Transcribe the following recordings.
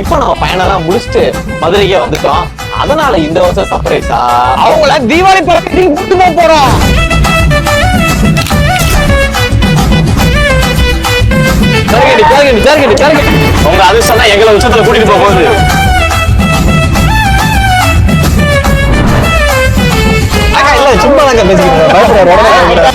இப்போ நம்ம பயணம்லாம் முடிச்சுட்டு மதுரைக்கே வந்துட்டோம். அதனால இந்த வருஷம் சர்ப்ரைஸா அவங்கள தீபாவளி பக்கத்துக்கு கூட்டு போக போறோம். ஜர்கண்டி ஜர்கண்டி ஜர்கண்டி ஜர்கண்டி உங்க அதிர்ஷ்டம் தான் எங்களை உச்சத்துல கூட்டிட்டு போக போகுது. சும்மா தாங்க பேசிக்கிட்டு பயப்படுற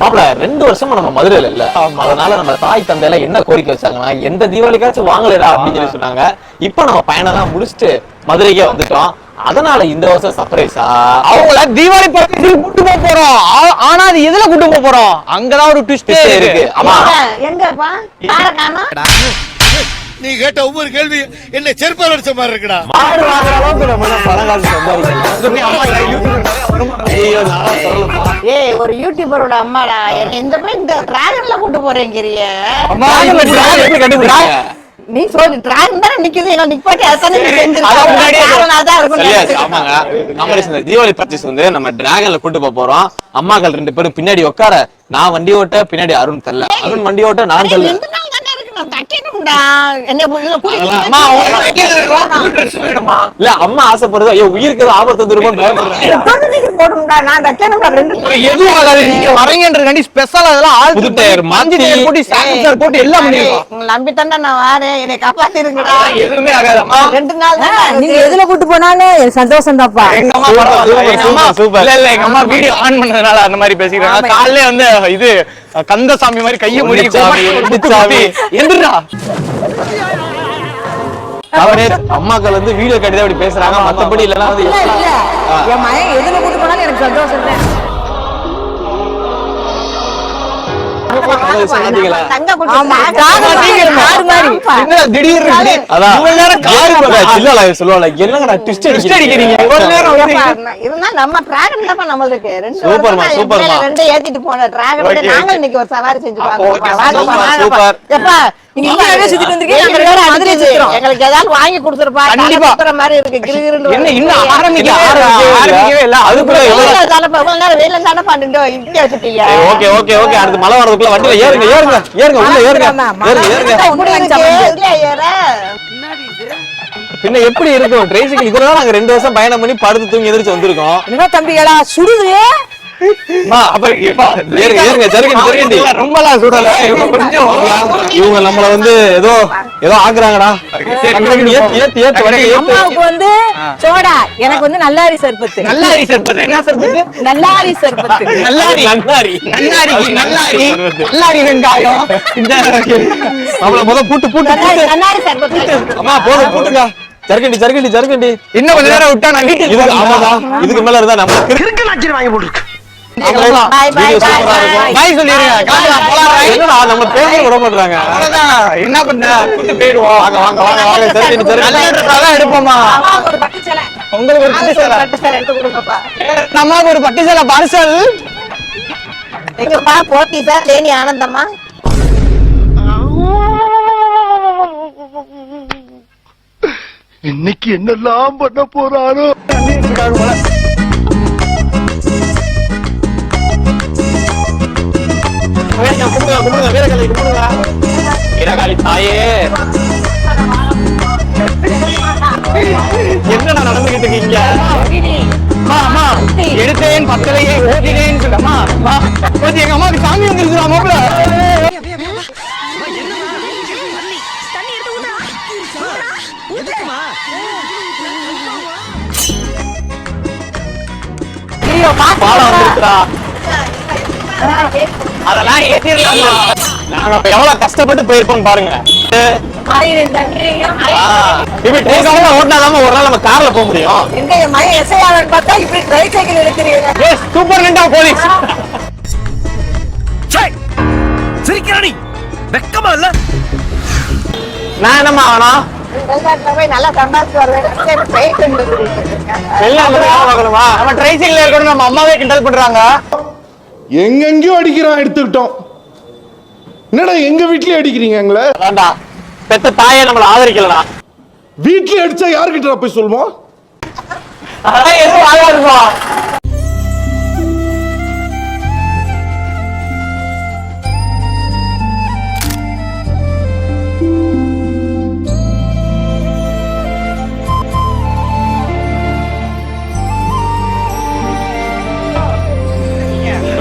மாப்பிள ரெண்டு வருஷமா நம்ம மதுரையில இல்ல. அதனால நம்ம தாய் தந்தையில என்ன கோரிக்கை வச்சாங்கன்னா எந்த தீபாவளிக்காச்சும் வாங்கலடா அப்படின்னு சொல்லி சொன்னாங்க. இப்ப நம்ம பயணம்லாம் முடிச்சுட்டு மதுரைக்கே வந்துட்டோம். அதனால இந்த வருஷம் சர்ப்ரைஸா அவங்கள தீபாவளி பக்கத்துக்கு கூட்டு போக போறோம். ஆனா அது எதுல கூட்டு போக போறோம்? அங்கதான் ஒரு ட்விஸ்டே இருக்கு. ஆமா. எங்கப்பா? நீ கேட்ட ஒவ்வொரு கேள்வி என்ன செருப்பால் அடிச்ச மாதிரி இருக்குடா நானா. ஏய் ஒரு யூடியூபரோட அம்மாடா என்ன இந்த போய் இந்த டிராகன்ல கூட்டு கண்டுபிடிச்சீங்க? நீ சொல்லு டிராகன் தானே நிக்குது எங்க நிப்பாட்டி அதானே நீ செஞ்சிருக்க. அதான் முன்னாடியே டிராகன் அதான் இருக்கும் சரியாச்சு, நினைச்சுக்கிட்டு ஆமாங்க. இருக்கேன். நம்ம இந்த தீபாவளி பர்ச்சேஸ் வந்து நம்ம டிராகன்ல கூட்டு போக போறோம் அம்மாக்கள் ரெண்டு பேரும் பின்னாடி உட்கார நான் வண்டி ஓட்ட பின்னாடி அருண் தரல அருண் வண்டி ஓட்ட நான் ஏய், இல்ல அம்மா ஆசைப்படுறது ஐயோ உயிருக்கு ஆபத்து தொடுதிக்கு போடும்டா, நான் ரெண்டு. எதுவும் ஆகாது நீங்க வரீங்கன்றதுக்காண்டி ஸ்பெஷல் அதெல்லாம் ஆள் புது டயர் மாத்தி. போட்டு எல்லாம் பண்ணிருக்கோம். உங்களை நான் வாரேன். என்னை காப்பாத்திருங்கடா. எதுவுமே ரெண்டு நாள் தான் நீங்க எதுல கூட்டு போனாலும் எனக்கு சந்தோஷம் தான்ப்பா எங்க அம்மா. சூப்பர். இல்ல இல்ல எங்க அம்மா வீடியோ ஆன் பண்ணதுனால அந்த மாதிரி பேசிக்கிறாங்க காலையில வந்து இது கந்தசாமி மாதிரி கைய மூடி. எந்திரா அவரே அம்மாக்கள் வந்து வீடியோ கட்டி தான் இப்படி பேசுறாங்க. மத்தபடி இல்லனா வந்து இல்ல இல்ல. என் மகன் எதுல கூட்டு போனாலும் எனக்கு சந்தோஷம் தான். ரெண்டு ஏத்திட்டு போன டிராகன் Okay, நாங்க okay. இன்னைக்கு ஒரு சவாரி செஞ்சு வாங்கப்பா, சூப்பர், வெயில். எங்களுக்கு ஏதாவது வாங்கி கொடுத்துருப்பா கண்டிப்பா. சுத்துற மாதிரி இருக்கு கிருகிருன்னு என்ன வருது. இன்னும் ஆரம்பிக்க இன்னும் ஆரம்பிக்கவே ஆரம்பிக்கவே இல்ல இல்ல. அதுக்குள்ள அதுக்குள்ள எவ்வளவு வெயில்ல தானப்பா, இவ்வளவு நேரம் வெயில்ல தானப்பா நின்று இங்க வச்சுட்டீங்க. ஓகே ஓகே ஓகே அடுத்து மழை வரதுக்குள்ள வண்டியில ஏறுங்க ஏறுங்க ஏறுங்க உள்ள ஏறுங்க ஏறுங்க ஏறுங்க இப்படி இருக்கு, இதுல ஏற. பின்ன எப்படி இருக்கும் நாங்க ரெண்டு வருஷம் பயணம் பண்ணி படுத்து தூங்கி எந்திரிச்சு வந்திருக்கோம் என்ன தம்பிகளா சுடுது இவங்க நம்மள வந்து ஏதோ ஏதோ ஆக்குறாங்கடா. அம்மாவுக்கு வந்து சோடா. எனக்கு வந்து நல்லாரி சர்பத்து. நல்லாரி சர்பத் என்ன சர்பத் நல்லாரி சர்பத்து. நல்லாரி. நன்னாரி நன்னாரி நல்லாரி. நல்லாரி வெங்காயம். இந்த நம்மள முத பூட்டு சர்பத்து. அம்மா பூட்டுங்க. ஜருகண்டி ஜருகண்டி ஜருகண்டி இன்னும் கொஞ்ச நேரம் விட்டா நான் வீட்டுக்கு இதுக்கு மேல இருந்தா நம்ம. Bye, bye, என்ன பண்ண? போயிடுவோம். வாங்க வாங்க வாங்க வாங்க. எடுப்போமா? அம்மாவுக்கு ஒரு பட்டு சேலை. உங்களுக்கு ஒரு பட்டு பட்டு. நம்மளுக்கு ஒரு பட்டு சேலை பார்சல் எங்கப்பா போத்தீஸா தேனி ஆனந்தமா இன்னைக்கு என்னெல்லாம் பண்ண போறாரோ கும்பிடுங்க கும்பிடுங்க வீரகாளி கும்பிடுங்க. வீரகாளி தாயே. என்னடா நடந்துகிட்டு இருக்கீங்க? எடுத்தேன் பத்தலையே ஓதினேன்னு சொல்லமா கொஞ்சம் எங்க அம்மாவுக்கு சாமி வந்துருக்குறா மாப்பிள பாலம் வந்துருக்குடா. அதெல்லாம் ஏத்திரலாமா? நாங்க எவ்வளவு கஷ்டப்பட்டு போயிருப்போம் பாருங்க. இப்படி ட்ரெயின்ல ஓட்டினாதான் ஒரு நாள் நம்ம கார்ல போக முடியும். எங்க என் மகன் எஸ்ஐஆர் பார்த்தா இப்படி ட்ரை சைக்கிள் எடுக்கிறீங்க? எஸ் சூப்பர் நிண்டா போலீஸ் சிரிக்கிறானி. வெக்கமா இல்ல? நான் என்னம்மா ஆகணும் வெளிநாட்டுல போய் நம்ம அம்மாவே கிண்டல் பண்றாங்க. எங்கெங்கயோ அடிக்கிறான் எடுத்துக்கிட்டோம். என்னடா எங்க வீட்லயே அடிக்கிறீங்க எங்களை? வேண்டா பெத்த தாயே நம்மள ஆதரிக்கலடா. வீட்லயே அடிச்சா யாருக்கிட்ட போய் சொல்லுவோம்? அதெல்லாம் எதுவும் ஆகாதுப்பா.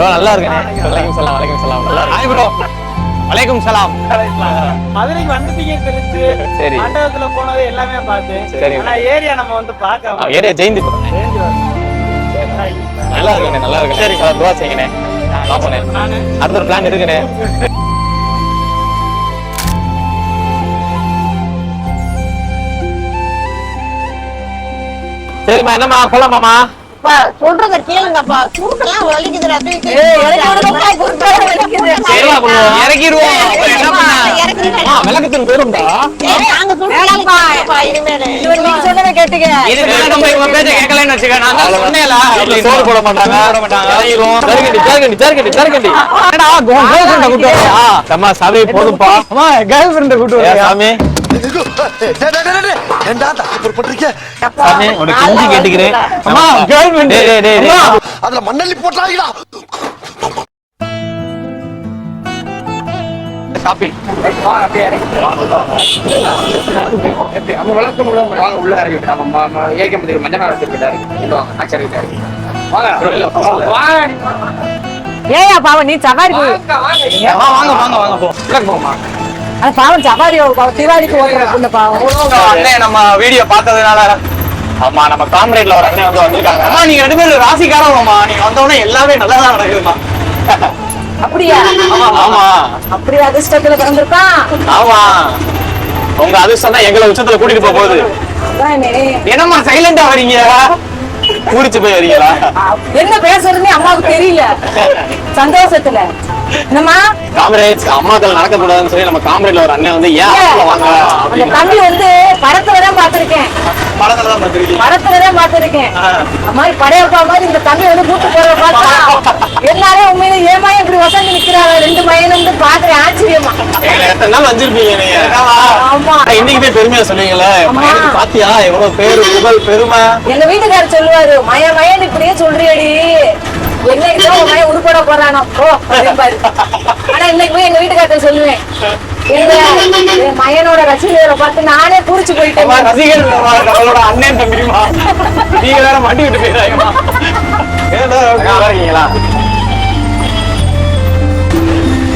ப்ரோ நல்லா இருக்கேன். வலைக்கும் சலாம் வலைக்கும் சலாம் நல்லா ஹாய் ப்ரோ வலைக்கும் சலாம் மதுரைக்கு வந்துட்டீங்க தெரிஞ்சு. சரி. மண்டபத்துல போனது எல்லாமே பார்த்து. சரி. ஆனா ஏரியா நம்ம வந்து பார்க்க ஏரியா ஜெயந்தி. நல்லா இருக்கேன் நல்லா இருக்கேன். சரி சார் துவா செய்யுங்கண்ணே அடுத்த ஒரு பிளான் இருக்குண்ணே சரிம்மா என்னம்மா போலாமாம்மா? அப்பா, சொல்றத கேளுங்கப்பா. வலிக்குதுடா தூக்கி இறக்கிடுவோம். போயிரும்டா நாங்க இனிமேலு. நீங்க சொன்னதை கேட்டுக்க. நம்ம இவங்க பேச்ச கேட்கலன்னு வச்சுக்க நான் வீட்டுல சோறு போட மாட்டாங்க. போட மாட்டாங்க. ஜருகண்டி ஜருகண்டி ஜருகண்டி ஜருகண்டி. என்னடா உன் கேர்ள் ஃப்ரெண்ட கூட்டு வரியா அம்மா சபை போதும்பா அம்மா கேர்ள் ஃப்ரெண்ட கூட்டு ஏ வரியா சாமி. அதுல மண்ணள்ளி போட்டாங்களா காப்பி நம்ம வளர்க்க முடியாம உள்ள இறங்கி விட்டு நம்ம ஏக மதிய மஞ்சள் நாள் எடுத்துக்கிட்டாரு ஏய்யா பாவம் நீ சவாரி போய் வா, வாங்க வாங்க வாங்க போ. போமா அது பாவம் சவாரி பாவம் திவாலிக்கு ஓடுற புள்ள பாவம். நம்ம வீடியோ பார்த்ததுனால ஆமா நம்ம காம்ரேட்ல ஒரு அண்ணன் வந்து வந்திருக்காங்க. அம்மா நீங்க ரெண்டு பேரும் ராசிக்காரவங்கம்மா. நீங்க வந்தவொடனே எல்லாமே நல்லதா நடக்குதுமா அப்படியா? ஆமா அப்படியே? அதிர்ஷ்டத்துல பிறந்திருக்கான் ஆமா. உங்க அதிர்ஷ்டம் தான் எங்களை உச்சத்துல கூட்டிட்டு போக போகுது. என்னம்மா சைலண்டா வரீங்க பூரிச்சு போய் வரீங்களா? என்ன பேசுறதுன்னு அம்மாவுக்கு தெரியல. சந்தோஷத்துல. என்னம்மா? காம்ரேட்ஸ் அம்மாக்கள் நடக்க கூடாதுன்னு சொல்லி நம்ம காம்ரேட்ல ஒரு அண்ணன் வந்து ஏன் வாங்க? அந்த அப்படின்னு தம்பி வந்து படத்துல தான் பாத்திருக்கேன் படத்துல தான் பார்த்துருக்கீங்க. படத்துல தான் பாத்திருக்கேன் மாதிரி படையப்பா மாதிரி இந்த தம்பி வந்து கூட்டு போற பார்த்தா எல்லாரும் உண்மையில ஏமா இப்படி வசந்து நிக்கிறாங்க ரெண்டு பையனும் வந்து பாக்குறேன் ஆச்சரியமா. எத்தனை நாள் வந்திருப்பீங்க நீங்க? ஆமா. இன்னைக்கு போய் பெருமையா. பையனுக்கு பாத்தியா? எவ்வளவு பேரு புகழ் பெருமை. எங்க வீட்டுக்காரர் சொல்லுவாரு மய மயன் இப்படியே சொல்றியடி. என்னைக்கு தான் உன் மயன் உருப்பட போறானோ. ஓ அப்படிம்பாரு ஆனா இன்னைக்கு போய் எங்க வீட்டுக்காரர் சொல்லுவேன். என் மயனோட ரசிகர்களை பார்த்து நானே பூரிச்சு போயிட்டேன். ரசிகர் நம்ம- நம்மளோட அண்ணன் தம்பிமா நீங்க வேற மாட்டி விட்டு போயிடாங்கம்மா ஏதோ இருக்கீங்களா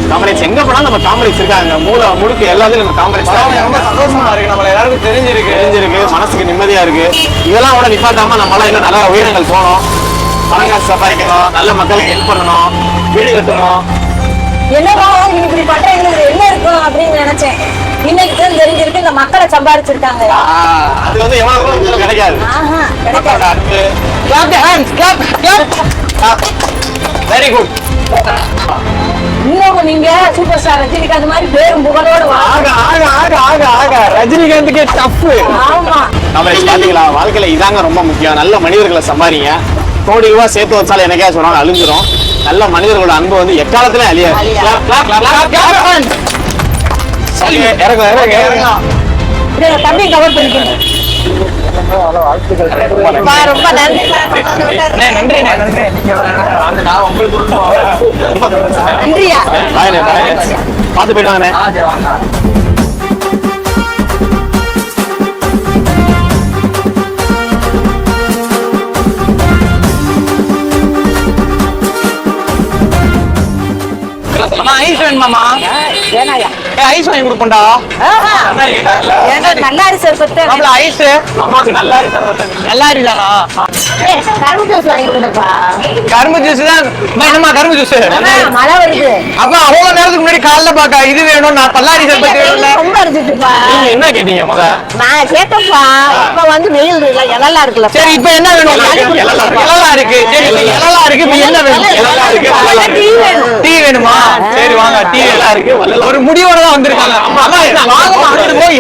காம்ரேட்ஸ் எங்க போனாலும் நம்ம காம்ரேட்ஸ் இருக்காங்க. மூல முழுக்க எல்லாத்தையும் நம்ம காம்ரேட்ஸ் ரொம்ப சந்தோஷமா இருக்கு. நம்மள எல்லாருக்கும் தெரிஞ்சிருக்கு. தெரிஞ்சிருக்கு. மனசுக்கு நிம்மதியா இருக்கு. இதெல்லாம் கூட நிப்பாட்டாம நம்மளாம் இன்னும் நல்ல உயிரினங்கள் போகணும். பணம் காசு சம்பாதிக்கணும். நல்ல மக்களுக்கு ஹெல்ப் பண்ணணும். வீடு கட்டணும். என்னவா நீங்க இப்படி பண்ற என்ன இருக்கும் அப்படின்னு நினைச்சேன். இன்னைக்கு தான் தெரிஞ்சிருக்கு இந்த மக்களை சம்பாதிச்சிருக்காங்க. ஆஹ் அது வந்து எவ்வளவு கிடைக்காது. கிடைக்காது. வெரி குட் இன்னும் நீங்க சூப்பர் ஸ்டார் ரஜினிகாந்த் மாதிரி பேரும் புகழோட ஆக ஆக ஆக ஆக ஆக. ரஜினிகாந்துக்கே டஃப் ஆமா. நம்ம பாத்தீங்களா வாழ்க்கையில இதாங்க ரொம்ப முக்கியம். நல்ல மனிதர்களை சம்பாதிங்க. கோடி ரூபாய் சேர்த்து வச்சாலும் எனக்கே சொன்னாலும் அழிஞ்சிரும். நல்ல மனிதர்களோட அன்பு வந்து எக்காலத்துல அழியாது. இறங்க இறங்க. தம்பி கவர் பண்ணிக்கோங்க. அப்பா, ரொம்ப நன்றி. நன்றி நன்றியா பார்த்து போயிட்டாங்கண்ணே வேணுமாமா ஏனாயா ஐஸ் வாங்கி கொடுப்போம்டா. ஏன்னா நல்லாரி சர்பத்து நம்மள ஐஸ். நல்லா இருக்கு நல்லா கரும்பு ஜூஸ் வாங்கி கொடுப்பா கரும்பு ஜூஸ் தான். அம்மா, என்னம்மா கரும்பு ஜூஸ் மழை வருது. அப்பா அவ்வளவு நேரத்துக்கு முன்னாடி காலைல பாக்கா இது வேணும் நான் பல்லாரி சர்பத்து வேணும்ல. ரொம்ப அடிச்சிட்டுப்பா நீங்க என்ன கேட்டீங்க நான் கேட்டப்பா இப்ப வந்து வெயில் இல்ல எல்லாம் இருக்குல்ல சரி இப்ப என்ன வேணும்? எலலா இருக்கு. சரி எலலா இருக்கு இப்ப என்ன வேணும்? எலலா இருக்கு, இருக்கு. டீ வேணும். சரி வாங்க டீ. எல்லாம் இருக்கு ஒரு முடிவோட வந்திருக்காங்க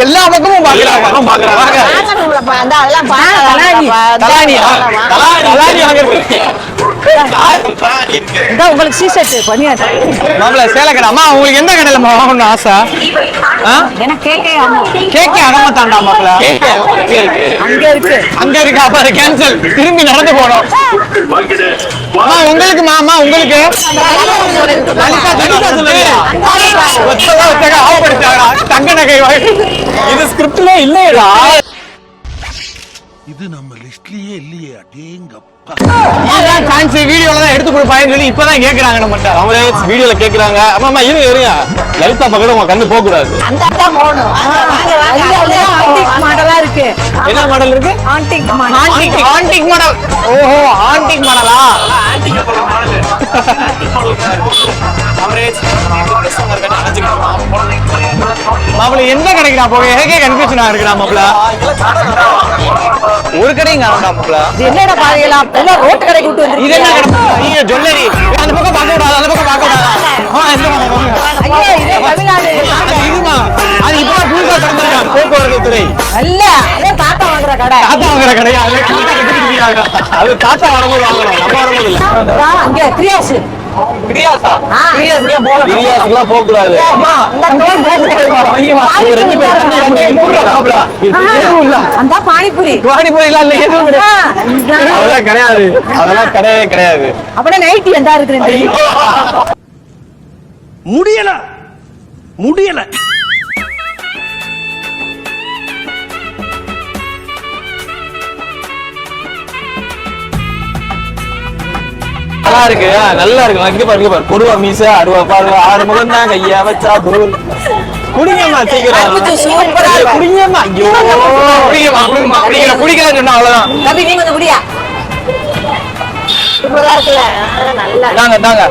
எல்லா பக்கமும் அதெல்லாம் இதான் உங்களுக்கு சீசட் மாப்பிள சேலை கடை அம்மா உங்களுக்கு எந்த கடையில வாங்கணும்னு ஆசை? எனக்கு கேக்கே கேக்கே அகம தாண்டா மாப்பிள அங்க இருக்கு. அங்க இருக்கு அப்ப அது கேன்சல் திரும்பி நடந்து போனோம் அம்மா உங்களுக்கு மாமா உங்களுக்கு. தங்க நகை இது ஸ்கிரிப்ட்ல இல்லையடா. இது நம்ம லிஸ்ட்லயே இல்லையே அடேங்கப்பா. ஃபேன்ஸ் வீடியோல தான் எடுத்து கொடுப்பாங்கன்னு சொல்லி இப்பதான் கேக்குறாங்க நம்மகிட்ட. அவங்களே வீடியோல கேக்குறாங்க. அம்மா அம்மா இருங்க இருங்க. லலிதா பக்கத்துல உங்க கண்ணு போக கூடாது மாடலா இருக்கு என்ன மாடல் இருக்கு? Antique model antique antique model ஓஹோ ஆன்டிக் மாடலா மாப்பிள எந்த கடைக்கு நான் போக எனக்கே கன்ஃபியூஷனா இருக்குடா மாப்பிள ஒரு கடையும் காணோம்டா மாப்பிள இது என்னடா பாதையெல்லாம் எல்லாம் ரோட்டு கடை கூட்டு இது என்ன வந்து கடை நீங்க ஜுவல்லரி. அந்த பக்கம் பார்க்க கூடாது அந்த பக்கம் பார்க்க கூடாது. ஆ இந்த பக்கம் வாங்க. ஐயோ இதே தமிழ்நாடு அது இதுமா அது இப்பதான் புதுசா திறந்திருக்காங்க போக்குவரத்து துறை அல்ல கடை. தாத்தா வாங்குற கடையா? அது வரும்போது வாங்கணும் நம்ம வரும்போது இல்ல. அங்க கிரியாஸ் போக கூடாது அம்மா, ரெண்டு. அந்த பானிபூரி. இல்ல, எதுவும் கிடையாது. அதெல்லாம் கிடையாது. அதெல்லாம் கிடையவே கிடையாது. அப்படியே நைட்டி எந்தா இருக்கு முடியல. முடியல. நல்லா இருக்கு. நல்லா இருக்கு. இங்க பாரு இங்க பாரு. கொடுவா மீச அருவா பாரு ஆறு முகம் தான் கையா வச்சா தூள் குடிங்கம்மா சீக்கிரம். குடிங்கம்மா. ஐயோ. குடிங்கம்மா, குடிங்கம்மா, குடிக்கல, குடிக்கலன்னு சொன்னா அவ்வளவுதான். தம்பி நீ குடியா? சூப்பரா இருக்குல்ல. நல்லா தாங்க, தாங்க.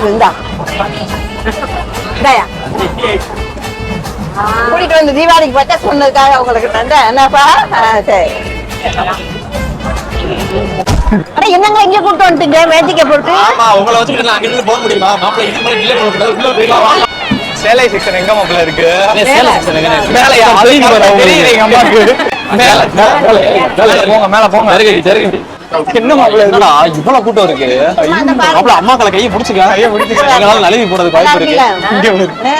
இருக்கு இந்தா இந்தாயா கூட்டிட்டு வந்து தீபாவளிக்கு பச்சை சொன்னதுக்காக உங்களுக்கு தந்த என்னப்பா சரி அட என்னங்க இங்க கூட்டு வந்துட்டீங்க மேஜிக்க போட்டு ஆமா உங்களை வச்சுட்டு நான் அங்க இருந்து போக முடியுமா மாப்பிள்ளை இது மாதிரி டிலே பண்ண கூடாது உள்ள போயிடலாம் சேலை section எங்க மாப்பிள்ள இருக்கு சேலை section எங்க இருக்கு? மேலையா? தெரியுது எங்க. மேல, போங்க, மேல போங்க. ஜருகடி, ஜருகடி. என்ன மாப்பிள்ள? என்னடா இவ்வளவு கூட்டம் இருக்கு. மாப்பிள்ள அம்மாக்களை கையை பிடிச்சுக்க. கையை பிடிச்சுக்க. எங்களால நழுவி போறதுக்கு வாய்ப்பு இருக்கு.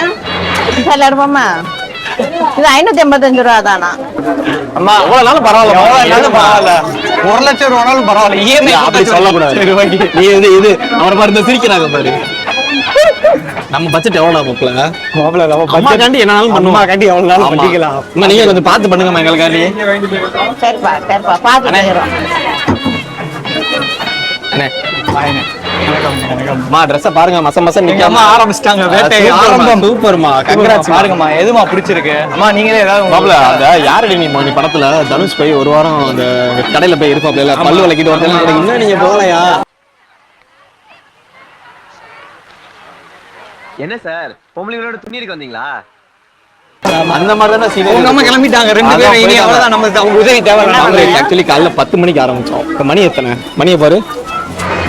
இது ஐநூத்தி எண்பத்தஞ்சு ரூபா தானா? அம்மா, எவ்வளவு நாளும் பரவாயில்ல. எவ்வளவு நாளும் பரவாயில்ல. ஒரு லட்சம் ரூபானாலும் பரவாயில்ல. EMI அப்படி சொல்லக்கூடாது. நீ இது இது அவரை பாரு இந்த சிரிக்கிறாங்க பாரு. நம்ம பட்ஜெட் எவ்வளவு மாப்பிள்ள? மாப்பிள்ள, நம்ம budget- காண்டி என்னாலும் பண்ணுவோம். எவ்வளவு நாளும் பண்ணிக்கலாம். அம்மா நீங்க கொஞ்சம் பார்த்து பண்ணுங்கம்மா எங்களுக்காண்டி. சரிப்பா சரிப்பா. பார்த்து அண்ணே. ட்ரெஸ்ஸ பாருங்க மச மச நிக்காம ஆரம்பிச்சிட்டாங்க வேட்டை ஆரம்பம் சூப்பர்மா கங்கராட்ஸ் பாருங்கம்மா எதுமா பிடிச்சிருக்கு? அம்மா நீங்களே ஏதாவது மாப்பிள அந்த யாரடி நீ படத்துல? தனுஷ் போய் ஒரு வாரம் அந்த கடையில போய் இருப்பாப்ல பல்லு விளக்கிட்டு வரது இன்னும் நீங்க போகலையா? என்ன சார்? பொம்பளைங்களோட துணி எடுக்க வந்தீங்களா? அந்த மாதிரி தானே கிளம்பிட்டாங்க ரெண்டு பேரும் இனி அவ்வளவுதான் நம்ம அவங்க உதவி தேவை. ஆக்சுவலி காலைல பத்து மணிக்கு ஆரம்பிச்சோம். இப்ப மணி எத்தனை? மணியை பாரு.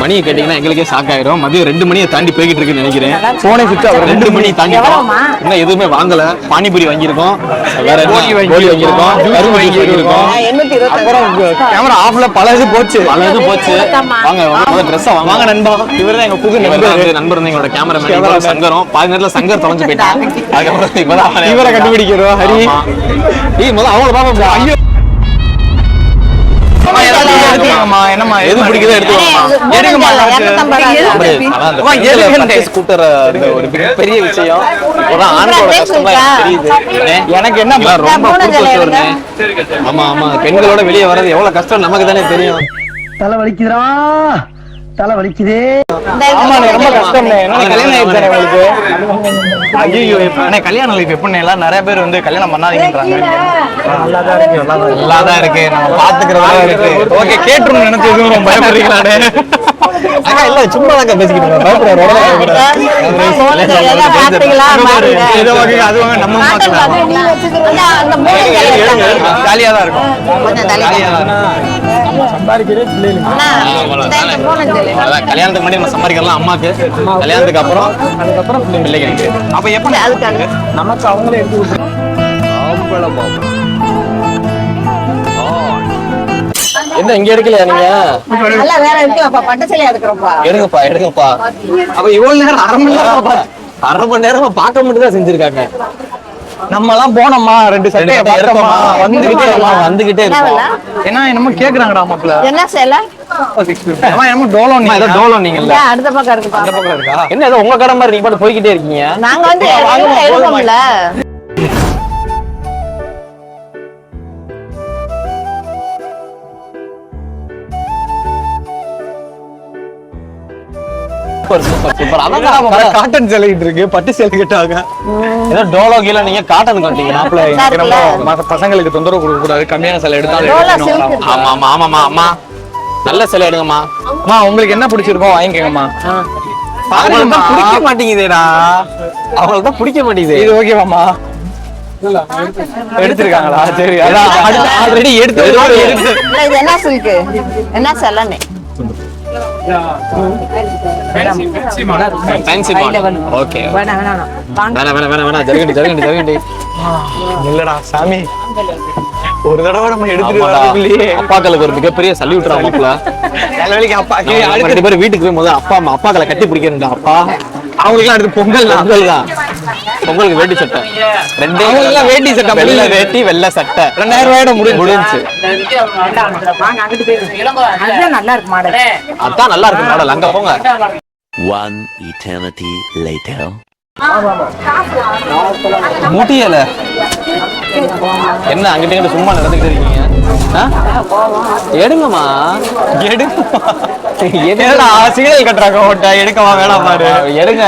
மணியை கேட்டீங்கன்னா எங்களுக்கே ஷாக் ஆயிரும். மதியம் ரெண்டு மணியை தாண்டி போய்கிட்டு இருக்குன்னு நினைக்கிறேன். போனே சுத்தா ரெண்டு மணி தாண்டிட்டோம் இன்னும் எதுவுமே வாங்கல. பானிபூரி வாங்கியிருக்கோம். வேற கோழி வாங்கியிருக்கோம். கரும்பு வாங்கியிருக்கோம். அப்புறம் கேமரா ஆஃப்ல பல இது போச்சு. பல இது போச்சு. வாங்க முதல்ல ட்ரெஸ் வாங்க. வாங்க நண்பா. இவர் தான் எங்க புது நண்பர். நண்பர் எங்களோட கேமராமேன் இவரும் சங்கரம். பாதி நேரத்துல சங்கர் தொலைஞ்சு போயிட்டான். அதுக்கப்புறம் இவரை கண்டுபிடிக்கிறோம். ஹரி. ஏய் முதல்ல அவங்கள பாப்பா ஐயோ. என்னம்மா எது பிடிக்குதோ எடுத்துக்கோங்கம்மா. ஸ்கூட்டர் ஒரு மிக பெரிய விஷயம். இப்போதான் ஆண்களோட எனக்கு தெரியுது. எனக்கு என்ன ரொம்ப. ஆமா ஆமா. பெண்களோட வெளியே வர்றது எவ்வளவு கஷ்டம் நமக்கு தானே தெரியும். தலை வலிக்குதுடா தலை வலிக்குதே ஆமாண்ணே ரொம்ப என்ன கல்யாணம் ஆயிடுச்சு உங்களுக்கு? ஐயோ அண்ணே கல்யாணம் லைஃப் எப்படி எல்லாம் நிறைய பேர் வந்து கல்யாணம் பண்ணாதீங்கன்றாங்க. நல்லா தான் இருக்கு. நம்ம பாத்துக்கிறதா இருக்கு. ஓகே கேட்டுரும் நினைச்சு எதுவும் ரொம்ப பயப்படுறீங்களாடே அக்கா இல்ல சும்மா தான். பேசிக்கிட்டு இருக்கோம். எடுத்தாங்க. ஜாலியா தான் இருக்கும். ஜல்லை. அதான் கல்யாணத்துக்கு முன்னாடி நம்ம சம்பாதிக்கலாம் அம்மாக்கு. கல்யாணத்துக்கு அப்புறம் அதுக்கப்புறம் பிள்ளைங்க. எனக்கு அப்ப எப்படி அதுக்காக. நமக்கு அவங்களே எடுத்து ஆம்பளம் என்ன இங்க எடுக்கலையா நீங்க? நல்லா வேற எடுக்கலாம்ப்பா பட்டு சேலையா எடுக்கிறோம்ப்பா. எடுங்கப்பா எடுங்கப்பா. அப்ப இவ்வளவு நேரம் அரை மணி நேரம் அரை மணி நேரமா பார்க்க மட்டும் தான் செஞ்சிருக்காங்க. நம்ம எல்லாம் போனோமா ரெண்டு சட்டை எடுத்தோமா வந்துகிட்டே இருக்கோம், வந்துகிட்டே என்ன இருக்கோம். என்ன என்னமோ கேக்குறாங்கடா மாப்பிள்ள. என்ன சேலை? என்னமோ டோலோ ஏதோ டோலோ ஏன் அடுத்த பக்கம் இருக்குப்பா அந்த பக்கம் இருக்கா? என்ன ஏதோ உங்க கடை மாதிரி நீங்க பாட்டு போய்கிட்டே இருக்கீங்க? நாங்க வந்து வாங்கம்மா, சூப்பர் சூப்பர் சூப்பர் அதான் காட்டன் சேலைக்கிட்டு இருக்கு? பட்டு சேலை கிட்டாங்க. ஏதோ டோலோ கீழ நீங்க காட்டன் கட்டிங்க மாப்பிள்ள பசங்களுக்கு தொந்தரவு கொடுக்க கூடாது கம்மியான சேலை எடுத்தாலும். ஆமா ஆமா ஆமாமா அம்மா நல்ல சிலை எடுங்கம்மா. அம்மா உங்களுக்கு என்ன பிடிச்சிருக்கோ வாங்கிக்கோங்கம்மா. பிடிக்க மாட்டேங்குதேடா. அவங்களுக்கு தான் பிடிக்க மாட்டேங்குது. இது ஓகேவாம்மா. எடுத்திருக்காங்களா? சரி அதான். ஆல்ரெடி எடுத்து என்ன சில்க்கு என்ன வேணாம் வேணாம் வேணாம். வேணாம் வேணாம் வேணாம் ஜருகண்டி ஜருகண்டி ஜருகண்டி இல்லடா சாமி. ஒரு தடவை நம்ம எடுத்துட்டு அப்பாக்களுக்கு ஒரு மிகப்பெரிய சல்யூட்ரா மாப்பிள. தலைவலிக்கு அப்பா. நம்ம ரெண்டு பேரும் வீட்டுக்கு போய் முதல்ல அப்பா அம்மா அப்பாக்களை கட்டி பிடிக்கிறா அப்பா. அவங்களுக்குலாம் அடுத்து பொங்கல் தான். பொங்கல் தான். பொங்கலுக்கு வேட்டி சட்டை. ரெண்டே அவங்களுக்கெல்லாம் வேட்டி சட்டை வெள்ளை. வேட்டி வெள்ளை சட்டை. ரெண்டாயிரம் ரூபாயோட முடிஞ்சு. முடிஞ்சு. நல்லா இருக்கு மாடல். அதான் நல்லா இருக்கு மாடல். அங்க போங்க. One eternity later. முடியல என்ன அங்கிட்ட இங்கிட்ட சும்மா நடந்துக்கிட்டு இருக்கீங்க? எடுங்கம்மா. எடுக்குமா எடுங்க. என்னடா சீரியல் கட்டுறாங்க ஓட்ட எடுக்கவா வேணாம் பாரு. எடுங்க.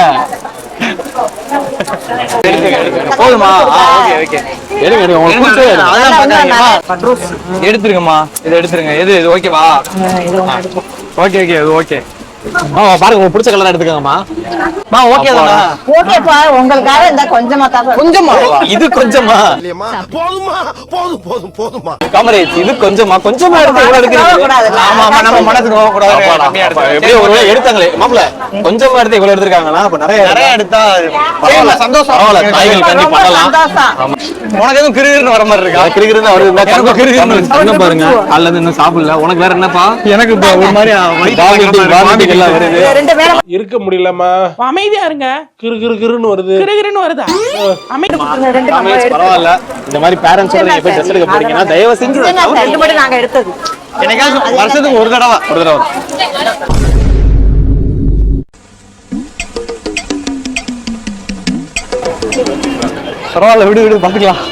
போதுமா ஓகே ஓகே. எடுங்க எடுங்க. உங்களுக்கு. எடுத்துருங்கம்மா. இது எடுத்துருங்க. எது இது ஓகேவா ஓகே ஓகே இது ஓகே. பாருங்க உங்களுக்கு பிடிச்ச கலர் எடுத்துக்கோங்கம்மா. மா ஓகே தானா? ஓகேப்பா உங்களுக்காக இந்த கொஞ்சமா தான் கொஞ்சமா? இது கொஞ்சமா? போதுமா போதும் போதும் போதுமா காமரேஜ் இது கொஞ்சமா? கொஞ்சமா எடுத்து எவ்வளவு எடுக்கிறீங்க? கூடாதுல்ல. ஆமா ஆமா நம்ம மனசுக்கு போக கூடாது அப்பாடா, கம்மியா அப்பா, எடுத்து எப்படியோ ஒரு வேளை எடுத்தாங்களே. மாப்பிள கொஞ்சமா எடுத்து இவ்வளவு எடுத்திருக்காங்கன்னா அப்ப நிறைய நிறைய எடுத்தா பரவாயில்ல. சந்தோஷம். பரவாயில்ல, தாய்கள் கண்டி ரொம்ப பண்ணலாம். சந்தோஷம். உனக்கு எதுவும் கிருகிருன்னு வர மாதிரி இருக்கா? கிரிக்கிறது இன்னும் பாருங்க இன்னும் சாப்பிடல. உனக்கு வேற என்னப்பா? எனக்கு ஒரு மாதிரி எல்லாம் வருது. ரெண்டு பேரும் இருக்க முடியலம்மா. அமைதியா இருங்க. கிறு கிறு கிறுன்னு வருது. கிருகிருன்னு வருதா? அமைதி பரவாயில்ல இந்த மாதிரி பேரண்ட்ஸோட நீங்க போய் ட்ரெஸ் எடுக்க போறீங்கன்னா தயவு செஞ்சு ரெண்டு மட்டும் நாங்க எடுத்தது. என்னைக்காவது வருஷத்துக்கு ஒரு தடவை ஒரு தடவை. பரவாயில்ல விடு விடு பாத்துக்கலாம்